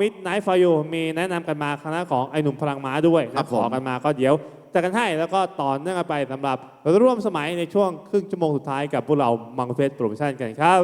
มิดไนท์ฟอยูมีแนะนำกันมาคณะของไอหนุ่มพลังม้าด้วยนะขอกันมาก็เดี๋ยวจะกันให้แล้วก็ต่อเนื่องไปสำหรับร่วมสมัยในช่วงครึ่งชั่วโมงสุดท้ายกับพวกเรามังเฟสโปรโมชั่นกันครับ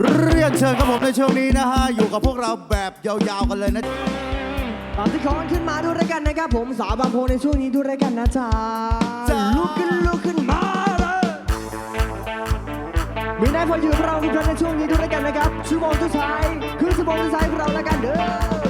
เรียนเชิญครับผมในช่วงนี้นะฮะ อยู่กับพวกเราแบบยาวๆกันเลยนะ ตอนที่ขอนขึ้นมาดูด้วยกันนะครับผมสาวบางโพในช่วงนี้ดูด้วยกันนะจ๊ะจ้ลุกขึ้นลุกขึ้นมา มีนายพออยู่เราทุกท่านในช่วงนี้ด้วยกันนะครับชั่วโมงสุดท้ายคือชั่วโมงสุดท้ายของเราแล้วกันเด้อ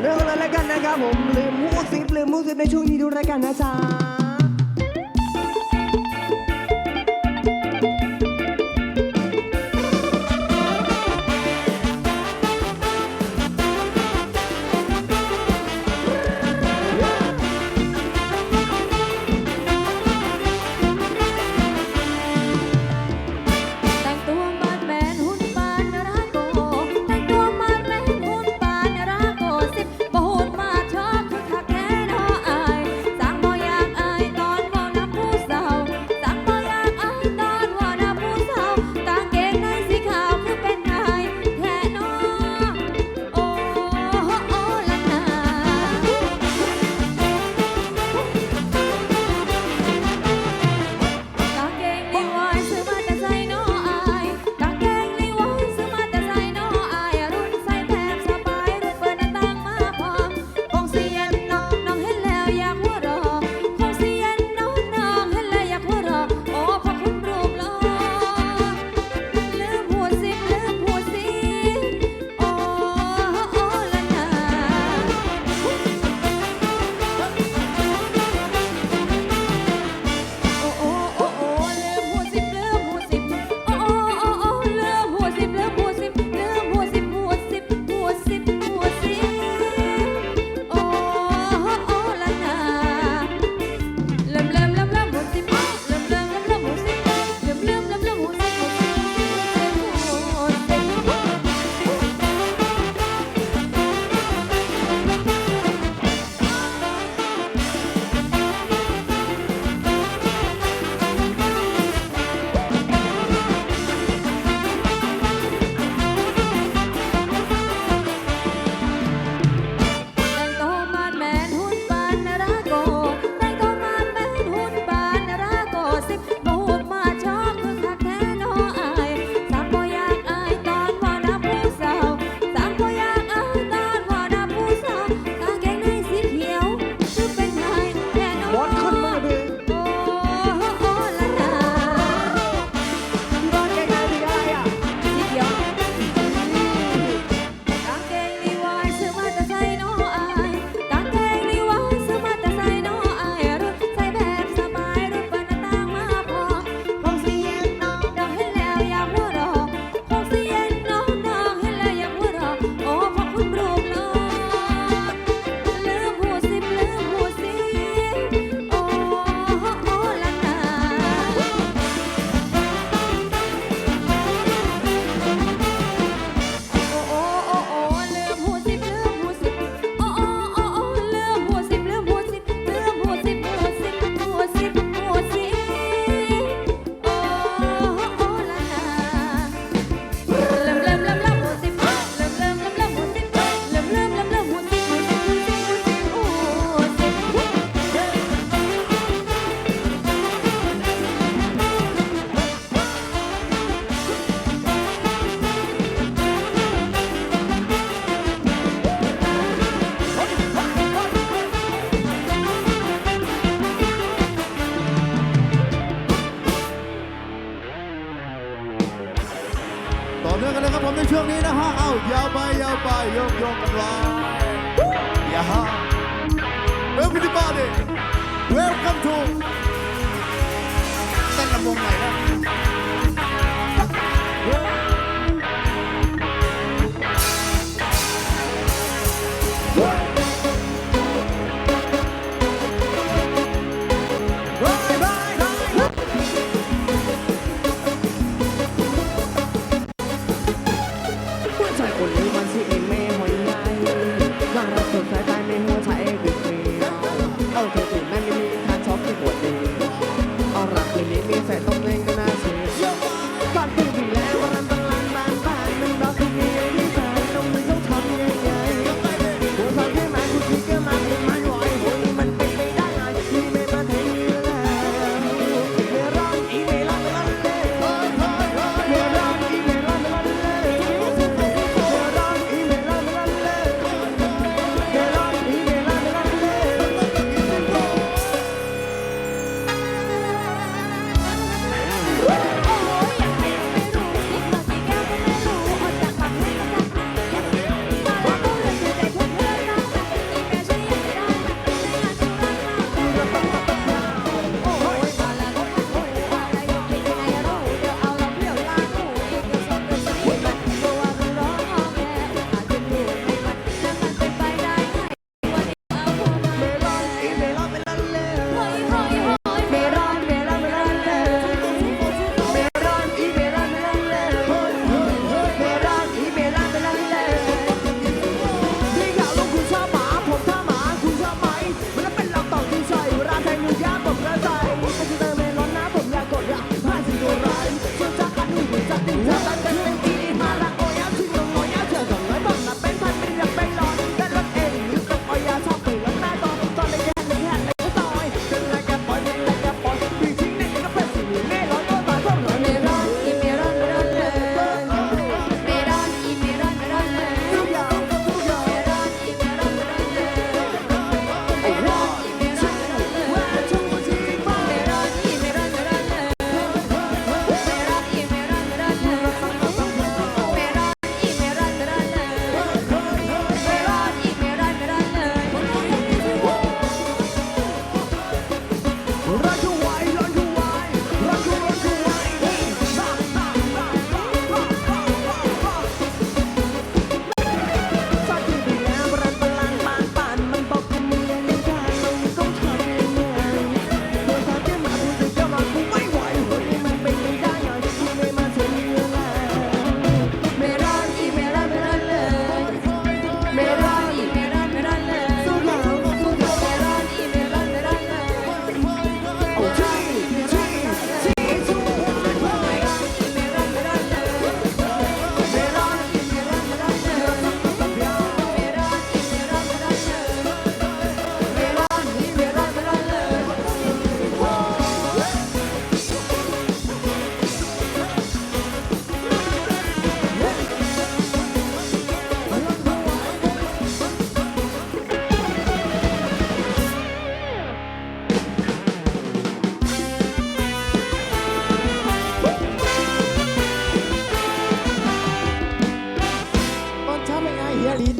เรื่องอะไรแล้กันนะครับผมลืมมูสิบลืมมูสิบในช่วงนี้ดูรายการนะจ๊ะ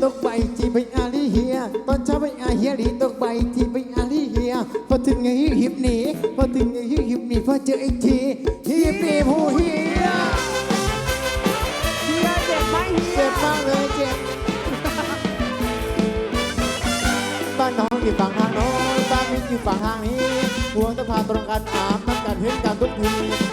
ตกไปที่ไปอาลีเฮียตอนเช้าไปอาเฮียลีตกไปที่ไปอาลีเฮียพอถึงไงหิบหนีพอถึงไงหิบหนีพอเจออีกทีฮิบหนีผู้เฮียเฮียเจ็บไหมเฮียเจ็บมากเลยเจ็บบ้านน้องอยู่ฝั่งทางโน้นบ้านพี่อยู่ฝั่งทางนี้หัวตะพาตรงกันอาบมันกันเห็นกันทุกที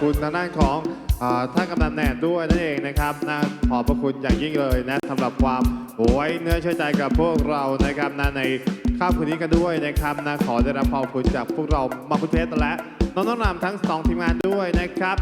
คุณทางด้านของอท่านกำนันแหนดด้วยนั่นเองนะครับนะขอบพระคุณอย่างยิ่งเลยนะสำหรับความไว้เนื้อเชื่อใจกับพวกเรานะครับนะในค่ำคืนนี้กันด้วยนะครับนะขอได้รับความคุณจากพวกเรามาคุณเพชรและน้องน้องรามทั้งสองทีมงานด้วยนะครับ